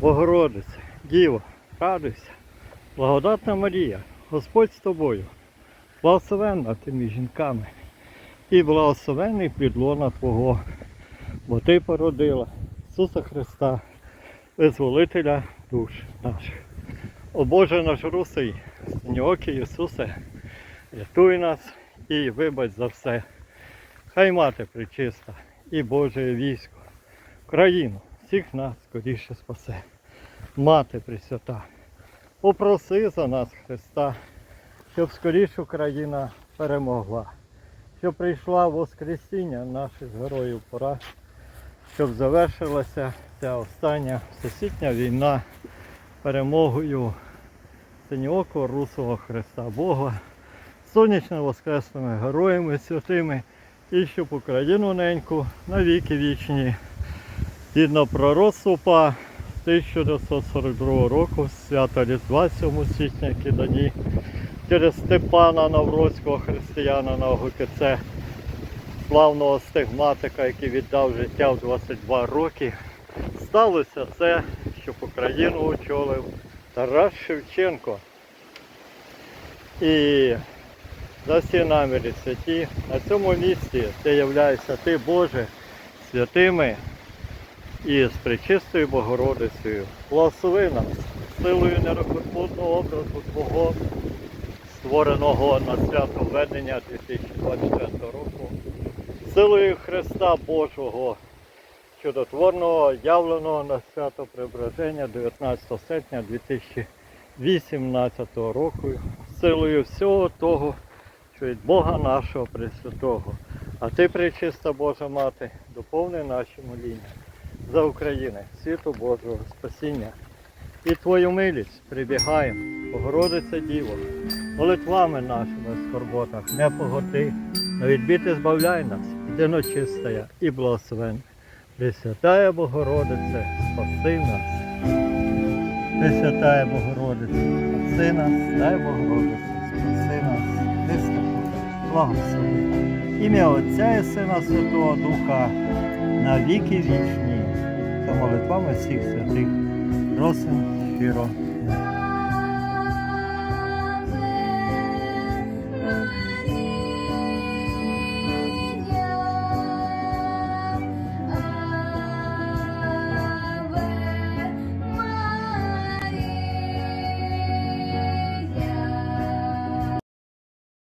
Богородице, Діво, радуйся, благодатна Марія, Господь з тобою, благословенна ти між жінками, і благословенний підлона Твого, бо Ти породила Ісуса Христа, визволителя душ наших. О Боже наш русий, синьоокий Ісусе, рятуй нас і вибач за все. Хай мати причиста і Боже військо, країну, всіх нас скоріше спасе. Мати Пресвята, попроси за нас Христа, щоб скоріше Україна перемогла, щоб прийшла Воскресіння наших героїв пора, щоб завершилася ця остання всесвітня війна перемогою синьоокого русого Христа Бога, сонячно воскресними героями святими, і щоб Україну неньку навіки вічні. Згідно пророцтва 1942 року, свято Різдва 7 січня кидані через Степана Навроцького християна на ОГКЦ, славного стигматика, який віддав життя в 22 роки. Сталося це, щоб Україну очолив Тарас Шевченко. І за всі наміри святі на цьому місці, де являєшся ти, Боже, святими і з пречистою Богородицею. Благослови нас силою нерозпутного образу Твого, створеного на свято введення 2024 року, силою Христа Божого, чудотворного, явленого на свято Преображення 19 серпня 2018 року, силою всього того, що від Бога нашого Пресвятого. А ти, пречиста Божа Мати, доповни наші моління за Україну, світу Божого спасіння. І Твою милість прибігаємо, Богородиця Діво, молитвами нашими в скорботах, не поготи, но відбіти збавляй нас, єдино чистая і благословенна. Пресвятая Богородице, спаси нас. Пресвятая Богородице, спаси нас, дай Богородице, спаси нас, Христа Боже, благослови. Ім'я Отця і Сина Святого Духа на віки вічні. Молитвами всіх святих просимо щиро.